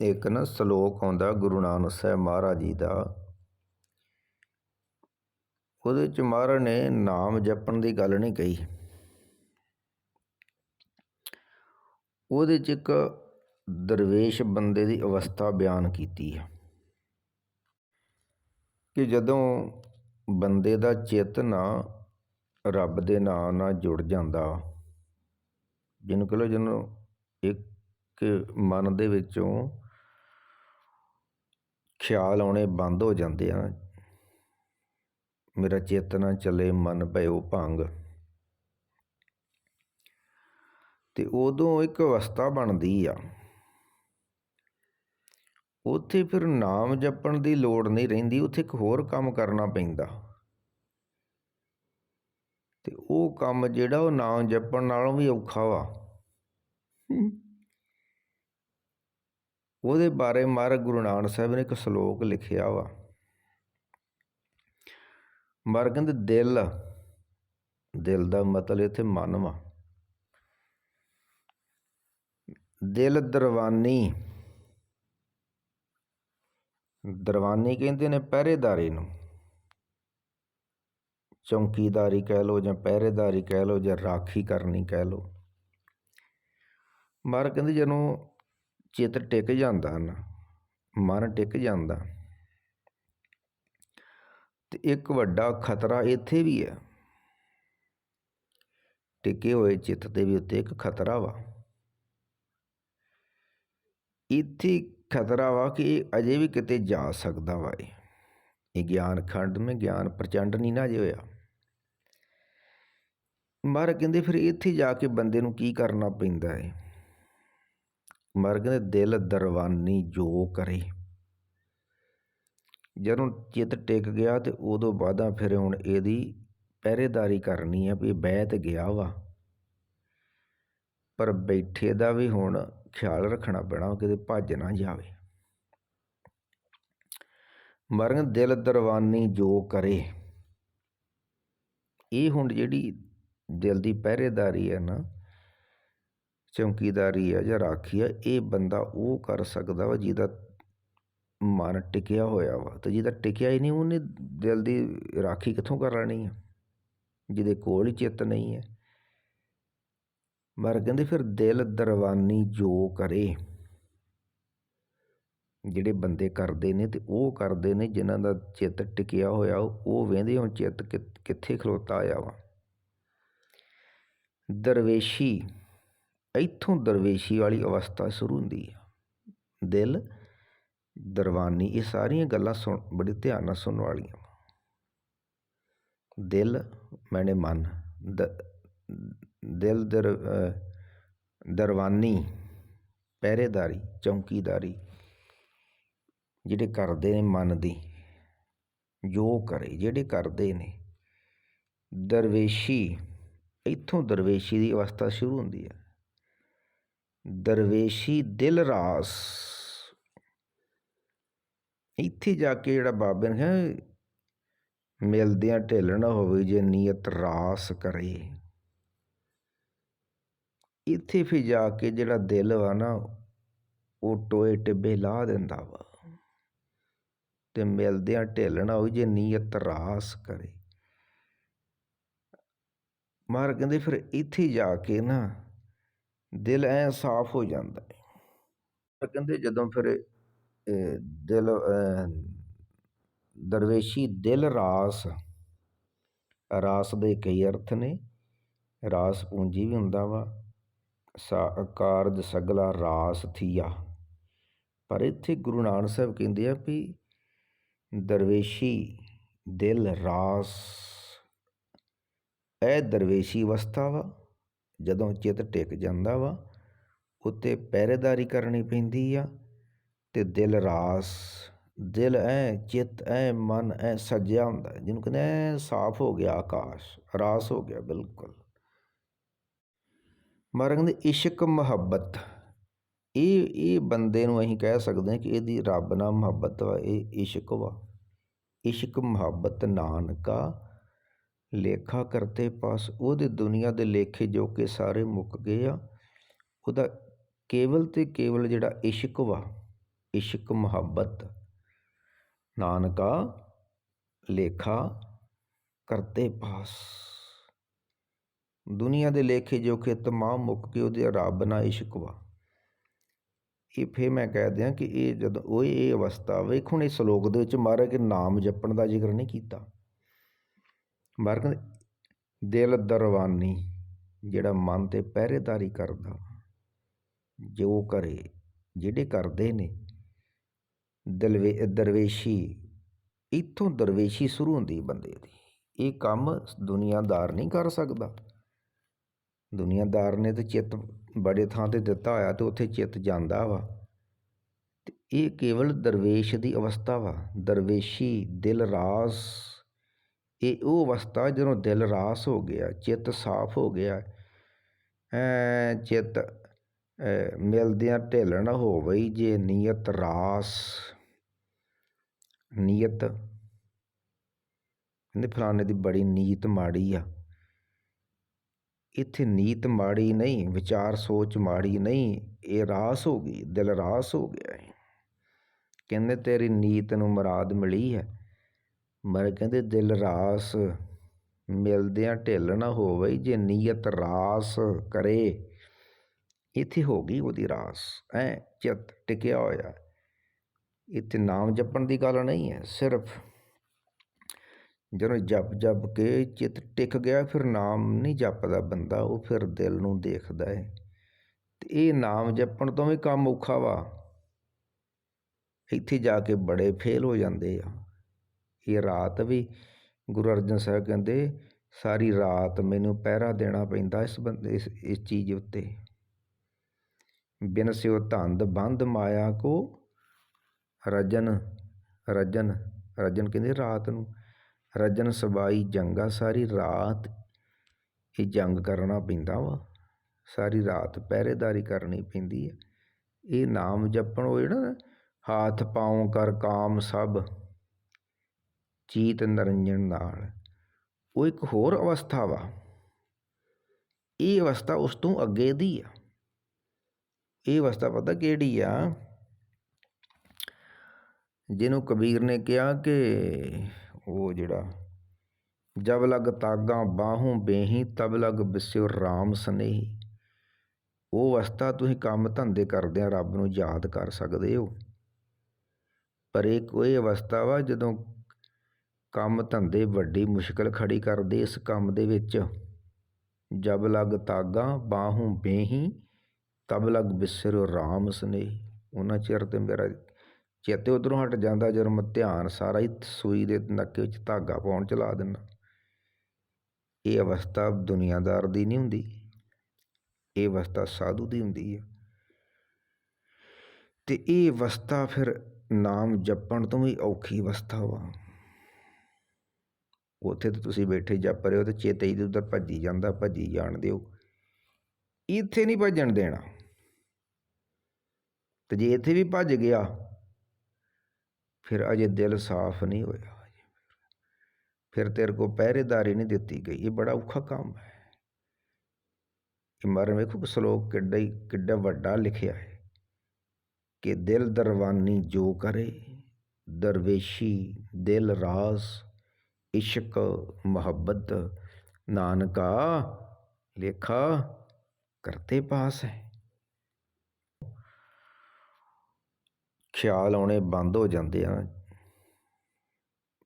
ਇੱਕ ਨਾ ਸ਼ਲੋਕ ਆਉਂਦਾ ਗੁਰੂ ਨਾਨਕ ਸਾਹਿਬ ਮਹਾਰਾਜ ਜੀ ਦਾ। ਉਹਦੇ ਚ ਮਹਾਰਾਜ ਨੇ ਨਾਮ ਜਪਣ ਦੀ ਗੱਲ ਨਹੀਂ ਕਹੀ। ਉਹਦੇ ਚ ਇੱਕ ਦਰਵੇਸ਼ ਬੰਦੇ ਦੀ ਅਵਸਥਾ ਬਿਆਨ ਕੀਤੀ ਹੈ ਕਿ ਜਦੋਂ ਬੰਦੇ ਦਾ ਚਿੱਤ ਨਾ ਰੱਬ ਦੇ ਨਾਮ ਨਾਲ ਜੁੜ ਜਾਂਦਾ ਜਿਹਨੂੰ ਕਹ ਲੋ ਜਿਹਨੂੰ ਇੱਕ ਮਨ ਦੇ ਵਿੱਚੋਂ ਖਿਆਲ ਆਉਣੇ ਬੰਦ ਹੋ ਜਾਂਦੇ ਆ ਮੇਰਾ ਚੇਤਨਾ ਨਾ ਚੱਲੇ, ਮਨ ਭਇਓ ਭੰਗ। ਤੇ ਉਦੋਂ ਇੱਕ ਅਵਸਥਾ ਬਣਦੀ ਆ। ਉੱਥੇ ਫਿਰ ਨਾਮ ਜਪਣ ਦੀ ਲੋੜ ਨਹੀਂ ਰਹਿੰਦੀ, ਉੱਥੇ ਇੱਕ ਹੋਰ ਕੰਮ ਕਰਨਾ ਪੈਂਦਾ। ਤੇ ਉਹ ਕੰਮ ਜਿਹੜਾ ਉਹ ਨਾਮ ਜਪਣ ਨਾਲੋਂ ਵੀ ਔਖਾ ਵਾ। ਉਹਦੇ ਬਾਰੇ ਮਹਾਰਾਜ ਗੁਰੂ ਨਾਨਕ ਸਾਹਿਬ ਨੇ ਇੱਕ ਸ਼ਲੋਕ ਲਿਖਿਆ ਵਾ। ਮਹਾਰਾਜ ਕਹਿੰਦੇ, ਦਿਲ ਦਿਲ ਦਾ ਮਤਲਬ ਇੱਥੇ ਮਨ ਵਾ। ਦਿਲ ਦਰਵਾਨੀ ਦਰਵਾਨੀ ਕਹਿੰਦੇ ਨੇ ਪਹਿਰੇਦਾਰੀ ਨੂੰ। ਚੌਂਕੀਦਾਰੀ ਕਹਿ ਲੋ ਜਾਂ ਪਹਿਰੇਦਾਰੀ ਕਹਿ ਲੋ ਜਾਂ ਰਾਖੀ ਕਰਨੀ ਕਹਿ ਲੋ ਮਾਰ ਕਹਿੰਦੇ ਜਦੋਂ ਚਿੱਤ ਟਿਕ ਜਾਂਦਾ ਨਾ, ਮਨ ਟਿਕ ਜਾਂਦਾ। ਤੇ ਇੱਕ ਵੱਡਾ ਖਤਰਾ ਇੱਥੇ ਵੀ ਹੈ। ਟਿਕੇ ਹੋਏ ਚਿੱਤ ਦੇ ਵੀ ਉੱਤੇ ਇੱਕ ਖਤਰਾ ਵਾ। ਇੱਥੇ ਖਤਰਾ ਵਾ ਕਿ ਇਹ ਅਜੇ ਵੀ ਕਿਤੇ ਜਾ ਸਕਦਾ ਵਾ ਇਹ। ਇਹ ਗਿਆਨ ਖੰਡ ਮੇ ਗਿਆਨ ਪ੍ਰਚੰਡ ਨਹੀਂ ਨਾ ਜੇ ਹੋਇਆ। ਮਹਾਰਾਜ ਕਹਿੰਦੇ ਫਿਰ ਇੱਥੇ ਜਾ ਕੇ ਬੰਦੇ ਨੂੰ ਕੀ ਕਰਨਾ ਪੈਂਦਾ ਹੈ ਮਰ ਦਿਲ ਦਰਵਾਨੀ ਜੋ ਕਰੇ। ਜਦੋਂ ਚਿੱਤ ਟਿਕ ਗਿਆ ਤੇ ਉਦੋਂ ਬਾਅਦਾਂ ਫਿਰ ਹੁਣ ਇਹਦੀ ਪਹਿਰੇਦਾਰੀ ਕਰਨੀ ਹੈ ਵੀ ਬਹਿ ਤੇ ਗਿਆ ਵਾ। ਪਰ ਬੈਠੇ ਦਾ ਵੀ ਹੁਣ ਖਿਆਲ ਰੱਖਣਾ ਪੈਣਾ ਕਿਤੇ ਭੱਜ ਨਾ ਜਾਵੇ। ਮਰਨ ਦਿਲ ਦਰਵਾਨੀ ਜੋ ਕਰੇ। ਇਹ ਹੁਣ ਜਿਹੜੀ ਦਿਲ ਦੀ ਪਹਿਰੇਦਾਰੀ ਹੈ ਨਾ ਚੌਂਕੀਦਾਰੀ ਆ ਜਾਂ ਰਾਖੀ ਆ, ਇਹ ਬੰਦਾ ਉਹ ਕਰ ਸਕਦਾ ਵਾ ਜਿਹਦਾ ਮਨ ਟਿਕਿਆ ਹੋਇਆ ਵਾ ਤੇ ਜਿਹਦਾ ਟਿਕਿਆ ਹੀ ਨਹੀਂ ਉਹਨੇ ਦਿਲ ਦੀ ਰਾਖੀ ਕਿੱਥੋਂ ਕਰ ਲੈਣੀ ਆ? ਜਿਹਦੇ ਕੋਲ ਹੀ ਚਿੱਤ ਨਹੀਂ ਹੈ। ਮਰ ਕਹਿੰਦੇ ਫਿਰ ਦਿਲ ਦਰਵਾਨੀ ਜੋ ਕਰੇ, ਜਿਹੜੇ ਬੰਦੇ ਕਰਦੇ ਨੇ ਤੇ ਉਹ ਕਰਦੇ ਨੇ ਜਿਨ੍ਹਾਂ ਦਾ ਚਿੱਤ ਟਿਕਿਆ ਹੋਇਆ, ਉਹ ਵੇਂਦੇ ਹੁਣ ਚਿੱਤ ਕਿੱਥੇ ਖਲੋਤਾ ਆਇਆ ਵਾ। ਦਰਵੇਸ਼ੀ ਇੱਥੋਂ ਦਰਵੇਸ਼ੀ ਵਾਲੀ ਅਵਸਥਾ ਸ਼ੁਰੂ ਹੁੰਦੀ ਹੈ ਦਿਲ ਦਰਵਾਨੀ ਇਹ ਸਾਰੀਆਂ ਗੱਲਾਂ ਸੁਣ, ਬੜੇ ਧਿਆਨ ਨਾਲ ਸੁਣਨ ਵਾਲੀਆਂ। ਦਿਲ, ਮੈਨੇ ਮਨ ਦਿਲ ਦਰ ਦਰਵਾਨੀ ਪਹਿਰੇਦਾਰੀ, ਚੌਂਕੀਦਾਰੀ, ਜਿਹੜੇ ਕਰਦੇ ਨੇ ਮਨ ਦੀ, ਜੋ ਕਰੇ, ਜਿਹੜੇ ਕਰਦੇ ਨੇ। ਦਰਵੇਸ਼ੀ, ਇੱਥੋਂ ਦਰਵੇਸ਼ੀ ਦੀ ਅਵਸਥਾ ਸ਼ੁਰੂ ਹੁੰਦੀ ਹੈ ਦਰਵੇਸ਼ੀ ਦਿਲ ਰਾਸ। ਇੱਥੇ ਜਾ ਕੇ ਜਿਹੜਾ ਬਾਬੇ ਨੇ ਮਿਲਦਿਆਂ ਢਿੱਲ ਹੋਵੇ ਜੇ ਨੀਅਤ ਰਾਸ ਕਰੇ। ਇੱਥੇ ਫਿਰ ਜਾ ਕੇ ਜਿਹੜਾ ਦਿਲ ਵਾ ਨਾ, ਉਹ ਟੋਏ ਟਿੱਬੇ ਲਾ ਦਿੰਦਾ ਵਾ। ਤੇ ਮਿਲਦਿਆਂ ਢਿੱਲ ਹੋਵੇ ਜੇ ਨੀਅਤ ਰਾਸ ਕਰੇ। ਮਾਰ ਕਹਿੰਦੇ ਫਿਰ ਇੱਥੇ ਜਾ ਕੇ ਨਾ ਦਿਲ ਐ ਸਾਫ਼ ਹੋ ਜਾਂਦਾ ਹੈ ਕਹਿੰਦੇ ਜਦੋਂ ਫਿਰ ਦਿਲ ਦਰਵੇਸ਼ੀ ਦਿਲ ਰਾਸ ਰਾਸ ਦੇ ਕਈ ਅਰਥ ਨੇ। ਰਾਸ ਪੂੰਜੀ ਵੀ ਹੁੰਦਾ ਵਾ। ਸਾ, ਕਾਰਜ ਸਗਲਾ ਰਾਸ ਥੀਆ। ਪਰ ਇੱਥੇ ਗੁਰੂ ਨਾਨਕ ਸਾਹਿਬ ਕਹਿੰਦੇ ਆ ਵੀ ਦਰਵੇਸ਼ੀ ਦਿਲ ਰਾਸ, ਇਹ ਦਰਵੇਸ਼ੀ ਅਵਸਥਾ ਵਾ। ਜਦੋਂ ਚਿੱਤ ਟਿਕ ਜਾਂਦਾ ਵਾ, ਉੱਤੇ ਪਹਿਰੇਦਾਰੀ ਕਰਨੀ ਪੈਂਦੀ ਆ ਅਤੇ ਦਿਲ ਰਾਸ, ਦਿਲ ਐਂ, ਚਿੱਤ ਐਂ, ਮਨ ਐਂ ਸੱਜਿਆ ਹੁੰਦਾ, ਜਿਹਨੂੰ ਕਹਿੰਦੇ ਐਂ ਸਾਫ਼ ਹੋ ਗਿਆ ਆਕਾਸ਼, ਰਾਸ ਹੋ ਗਿਆ ਬਿਲਕੁਲ। ਮਰਨ ਕਹਿੰਦੇ, ਇਸ਼ਕ ਮੁਹੱਬਤ, ਇਹ ਇਹ ਬੰਦੇ ਨੂੰ ਅਸੀਂ ਕਹਿ ਸਕਦੇ ਹਾਂ ਕਿ ਇਹਦੀ ਰੱਬ ਨਾਲ ਮੁਹੱਬਤ ਵਾ, ਇਹ ਇਸ਼ਕ ਵਾ। ਇਸ਼ਕ ਮੁਹੱਬਤ ਨਾਨਕਾ ਲੇਖਾ ਕਰਤੇ ਪਾਸ ਉਹਦੇ ਦੁਨੀਆ ਦੇ ਲੇਖੇ ਜੋ ਕਿ ਸਾਰੇ ਮੁੱਕ ਗਏ ਆ, ਉਹਦਾ ਕੇਵਲ ਤੇ ਕੇਵਲ ਜਿਹੜਾ ਇਸ਼ਕ ਵਾ, ਇਸ਼ਕ ਮੁਹੱਬਤ। ਨਾਨਕਾ, ਲੇਖਾ ਕਰਤੇ ਪਾਸ। ਦੁਨੀਆ ਦੇ ਲੇਖੇ ਜੋਖੇ ਤਮਾਮ ਮੁੱਕ ਕੇ ਉਹਦੇ ਰੱਬ ਨਾਲ ਇਸ਼ਕ ਵਾ। ਇਹ ਫੇ ਮੈਂ ਕਹਿ ਦਿਆਂ ਕਿ ਇਹ ਜਦੋਂ ਉਹ ਇਹ ਅਵਸਥਾ ਵੇਖ, ਹੁਣ ਇਸ ਸ਼ਲੋਕ ਦੇ ਵਿੱਚ ਮਹਾਰਾਜ ਕਿ ਨਾਮ ਜਪਣ ਦਾ ਜ਼ਿਕਰ ਨਹੀਂ ਕੀਤਾ। ਮਹਾਰਾਜ ਕਹਿੰਦੇ, ਦਿਲ ਦਰਵਾਨੀ, ਜਿਹੜਾ ਮਨ ਤੇ ਪਹਿਰੇਦਾਰੀ ਕਰਦਾ, ਜੋ ਕਰੇ, ਜਿਹੜੇ ਕਰਦੇ ਨੇ, ਦਲਵੇ, ਦਰਵੇਸ਼ੀ, ਇੱਥੋਂ ਦਰਵੇਸ਼ੀ ਸ਼ੁਰੂ ਹੁੰਦੀ ਬੰਦੇ ਦੀ। ਇਹ ਕੰਮ ਦੁਨੀਆਦਾਰ ਨਹੀਂ ਕਰ ਸਕਦਾ। ਦੁਨੀਆਦਾਰ ਨੇ ਤੇ ਚਿੱਤ ਬੜੇ ਥਾਂ ਤੇ ਦਿੱਤਾ ਹੋਇਆ ਤੇ ਉੱਥੇ ਚਿੱਤ ਜਾਂਦਾ ਵਾ। ਤੇ ਇਹ ਕੇਵਲ ਦਰਵੇਸ਼ ਦੀ ਅਵਸਥਾ ਵਾ। ਦਰਵੇਸ਼ੀ, ਦਿਲ ਰਾਸ ਇਹ ਉਹ ਅਵਸਥਾ ਜਦੋਂ ਦਿਲ ਰਾਸ ਹੋ ਗਿਆ, ਚਿੱਤ ਸਾਫ਼ ਹੋ ਗਿਆ ਚਿੱਤ ਮਿਲਦਿਆਂ ਢਿੱਲ ਨਾ ਹੋਵਈ ਜੇ ਨੀਅਤ ਰਾਸ, ਨੀਅਤ। ਕਹਿੰਦੇ ਫਲਾਣੇ ਦੀ ਬੜੀ ਨੀਤ ਮਾੜੀ ਆ। ਇੱਥੇ ਨੀਤ ਮਾੜੀ ਨਹੀਂ, ਵਿਚਾਰ ਸੋਚ ਮਾੜੀ ਨਹੀਂ, ਇਹ ਰਾਸ ਹੋ ਗਈ, ਦਿਲ ਰਾਸ ਹੋ ਗਿਆ ਕਹਿੰਦੇ ਤੇਰੀ ਨੀਤ ਨੂੰ ਮੁਰਾਦ ਮਿਲੀ ਹੈ। ਮਰ ਕਹਿੰਦੇ, ਦਿਲ ਰਾਸ, ਮਿਲਦਿਆਂ ਢਿੱਲ ਨਾ ਹੋਵੇ, ਜੇ ਨੀਅਤ ਰਾਸ ਕਰੇ। ਇੱਥੇ ਹੋ ਗਈ ਉਹਦੀ ਰਾਸ ਐ ਚਿੱਤ ਟਿਕਿਆ ਹੋਇਆ। ਇੱਥੇ ਨਾਮ ਜਪਣ ਦੀ ਗੱਲ ਨਹੀਂ ਹੈ, ਸਿਰਫ ਜਦੋਂ ਜਪ ਜਪ ਕੇ ਚਿੱਤ ਟਿਕ ਗਿਆ, ਫਿਰ ਨਾਮ ਨਹੀਂ ਜਪਦਾ ਬੰਦਾ, ਉਹ ਫਿਰ ਦਿਲ ਨੂੰ ਦੇਖਦਾ ਹੈ। ਤੇ ਇਹ ਨਾਮ ਜਪਣ ਤੋਂ ਵੀ ਕੰਮ ਔਖਾ ਵਾ। ਇੱਥੇ ਜਾ ਕੇ ਬੜੇ ਫੇਲ ਹੋ ਜਾਂਦੇ ਆ। ਇਹ ਰਾਤ ਵੀ ਗੁਰੂ ਅਰਜਨ ਸਾਹਿਬ ਕਹਿੰਦੇ, ਸਾਰੀ ਰਾਤ ਮੈਨੂੰ ਪਹਿਰਾ ਦੇਣਾ ਪੈਂਦਾ ਇਸ ਬੰਦੇ, ਇਸ ਇਸ ਚੀਜ਼ ਉੱਤੇ। ਬਿਨ ਸਿਓ ਧੰਦ ਬੰਦ ਮਾਇਆ ਕੋ ਰਜਨ ਰਜਨ ਰਜਨ ਕਹਿੰਦੇ ਰਾਤ ਨੂੰ। ਰਜਨ ਸਬਾਈ ਜੰਗਾ, ਸਾਰੀ ਰਾਤ ਇਹ ਜੰਗ ਕਰਨਾ ਪੈਂਦਾ ਵਾ। ਸਾਰੀ ਰਾਤ ਪਹਿਰੇਦਾਰੀ ਕਰਨੀ ਪੈਂਦੀ ਹੈ। ਇਹ ਨਾਮ ਜਪਣ ਉਹ ਜਿਹੜਾ ਹਾਥ ਪਾਉ ਕਰ ਕਾਮ ਸਭ। ਚੀਤ ਨਿਰੰਜਨ ਨਾਲ। ਉਹ ਇੱਕ ਹੋਰ ਅਵਸਥਾ ਵਾ। ਇਹ ਅਵਸਥਾ ਉਸ ਤੋਂ ਅੱਗੇ ਦੀ ਆ। ਇਹ ਅਵਸਥਾ ਪਤਾ ਕਿਹੜੀ ਆ? ਜਿਹਨੂੰ ਕਬੀਰ ਨੇ ਕਿਹਾ ਕਿ ਉਹ ਜਿਹੜਾ, ਜਬ ਲਗ ਤਾਗਾ ਬਾਹੋਂ ਬੇਹੀ, ਤਬ ਲਗ ਬਿਸਿਓ ਰਾਮ ਸਨੇਹੀ। ਉਹ ਅਵਸਥਾ ਤੁਸੀਂ ਕੰਮ ਧੰਦੇ ਕਰਦਿਆਂ ਰੱਬ ਨੂੰ ਯਾਦ ਕਰ ਸਕਦੇ ਹੋ। ਪਰ ਇੱਕ ਉਹ ਅਵਸਥਾ ਵਾ ਜਦੋਂ ਕੰਮ ਧੰਦੇ ਵੱਡੀ ਮੁਸ਼ਕਲ ਖੜੀ ਕਰਦੇ ਇਸ ਕੰਮ ਦੇ ਵਿੱਚ। ਜਬ ਲਗ ਤਾਗਾ ਬਾਹੋਂ ਬੇਹੀ, ਤਬ ਲਗ ਬਿਸਰੋ ਰਾਮ ਸਨੇਹੀ। ਉਹਨਾਂ ਚਿਰ ਤੇ ਮੇਰਾ ਚੇਤੇ ਉਧਰੋਂ ਹਟ ਜਾਂਦਾ, ਜਦੋਂ ਮੈਂ ਧਿਆਨ ਸਾਰਾ ਹੀ ਸੂਈ ਦੇ ਨੱਕੇ ਵਿੱਚ ਧਾਗਾ ਪਾਉਣ ਚਲਾ ਦਿੰਦਾ। ਇਹ ਅਵਸਥਾ ਦੁਨੀਆਦਾਰ ਦੀ ਨਹੀਂ ਹੁੰਦੀ। ਇਹ ਅਵਸਥਾ ਸਾਧੂ ਦੀ ਹੁੰਦੀ ਹੈ ਤੇ ਇਹ ਅਵਸਥਾ ਫਿਰ ਨਾਮ ਜਪਣ ਤੋਂ ਵੀ ਔਖੀ ਅਵਸਥਾ ਵਾ। ਉੱਥੇ ਤਾਂ ਤੁਸੀਂ ਬੈਠੇ ਜਪ ਰਹੇ ਹੋ ਤੇ ਚੇਤੇ ਹੀ ਉਧਰ ਭੱਜੀ ਜਾਂਦਾ, ਭੱਜੀ ਜਾਣ ਦਿਓ। ਇੱਥੇ ਨਹੀਂ ਭੱਜਣ ਦੇਣਾ। ਤੇ ਜੇ ਇੱਥੇ ਵੀ ਭੱਜ ਗਿਆ, ਫਿਰ ਅਜੇ ਦਿਲ ਸਾਫ਼ ਨਹੀਂ ਹੋਇਆ। ਫਿਰ ਤੇਰੇ ਕੋ ਪਹਿਰੇਦਾਰੀ ਨਹੀਂ ਦਿੱਤੀ ਗਈ। ਇਹ ਬੜਾ ਔਖਾ ਕੰਮ ਹੈ। ਇਹ ਮਰ ਵੇਖੋ ਸ਼ਲੋਕ ਕਿੱਡਾ ਹੀ ਕਿੱਡਾ ਵੱਡਾ ਲਿਖਿਆ ਹੈ ਕਿ ਦਿਲ ਦਰਵਾਨੀ ਜੋ ਕਰੇ, ਦਰਵੇਸ਼ੀ ਦਿਲ ਰਾਸ ਇਸ਼ਕ ਮੁਹੱਬਤ ਨਾਨਕਾ ਲੇਖਾ ਕਰਤੇ ਪਾਸ ਹੈ। ਖਿਆਲ ਆਉਣੇ ਬੰਦ ਹੋ ਜਾਂਦੇ ਆ।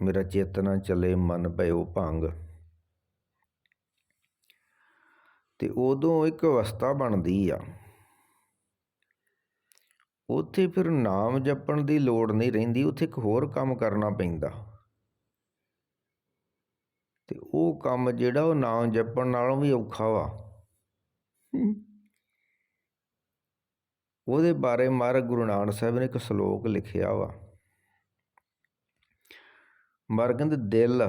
ਮੇਰਾ ਚੇਤਨਾ ਚਲੇ ਮਨ ਭਇਓ ਭੰਗ। ਤੇ ਉਦੋਂ ਇੱਕ ਅਵਸਥਾ ਬਣਦੀ ਆ। ਉੱਥੇ ਫਿਰ ਨਾਮ ਜਪਣ ਦੀ ਲੋੜ ਨਹੀਂ ਰਹਿੰਦੀ, ਉੱਥੇ ਇੱਕ ਹੋਰ ਕੰਮ ਕਰਨਾ ਪੈਂਦਾ। ਉਹ ਕੰਮ ਜਿਹੜਾ ਉਹ ਨਾਮ ਜਪਣ ਨਾਲੋਂ ਵੀ ਔਖਾ ਵਾ। ਉਹਦੇ ਬਾਰੇ ਮਹਾਰਾਜ ਗੁਰੂ ਨਾਨਕ ਸਾਹਿਬ ਨੇ ਇੱਕ ਸ਼ਲੋਕ ਲਿਖਿਆ ਵਾ। ਮਰ ਕਹਿੰਦੇ, ਦਿਲ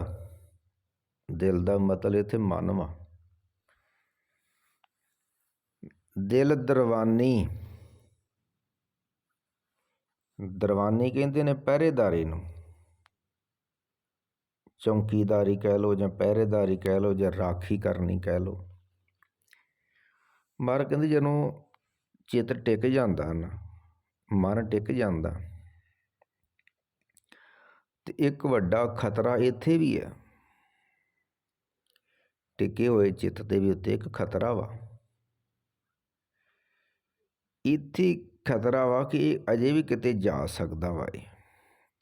ਦਿਲ ਦਾ ਮਤਲਬ ਇੱਥੇ ਮਨ ਵਾ। ਦਿਲ ਦਰਵਾਨੀ। ਦਰਵਾਨੀ ਕਹਿੰਦੇ ਨੇ ਪਹਿਰੇਦਾਰੀ ਨੂੰ। ਚੌਂਕੀਦਾਰੀ ਕਹਿ ਲੋ ਜਾਂ ਪਹਿਰੇਦਾਰੀ ਕਹਿ ਲੋ ਜਾਂ ਰਾਖੀ ਕਰਨੀ ਕਹਿ ਲੋ ਮਰ ਕਹਿੰਦੇ ਜਦੋਂ ਚਿੱਤ ਟਿਕ ਜਾਂਦਾ ਨਾ, ਮਨ ਟਿਕ ਜਾਂਦਾ, ਤੇ ਇੱਕ ਵੱਡਾ ਖਤਰਾ ਇੱਥੇ ਵੀ ਹੈ ਟਿਕੇ ਹੋਏ ਚਿੱਤ ਦੇ ਵੀ ਉੱਤੇ ਇੱਕ ਖਤਰਾ ਵਾ। ਇੱਥੇ ਖਤਰਾ ਵਾ ਕਿ ਇਹ ਅਜੇ ਵੀ ਕਿਤੇ ਜਾ ਸਕਦਾ ਵਾ ਇਹ।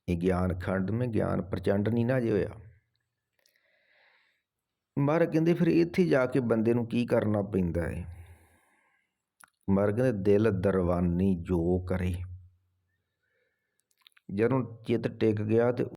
ਇਹ ਗਿਆਨ ਖੰਡ ਮੈਂ ਗਿਆਨ ਪ੍ਰਚੰਡ ਨਹੀਂ ਨਾ ਜੇ ਹੋਇਆ। ਮਹਾਰਾਜ ਕਹਿੰਦੇ ਫਿਰ ਇੱਥੇ ਜਾ ਕੇ ਬੰਦੇ ਨੂੰ ਕੀ ਕਰਨਾ ਪੈਂਦਾ ਹੈ ਮਹਾਰਾਜ ਕਹਿੰਦੇ ਦਿਲ ਦਰਵਾਨੀ ਜੋ ਕਰੇ। ਜਦੋਂ ਚਿੱਤ ਟਿਕ ਗਿਆ ਤੇ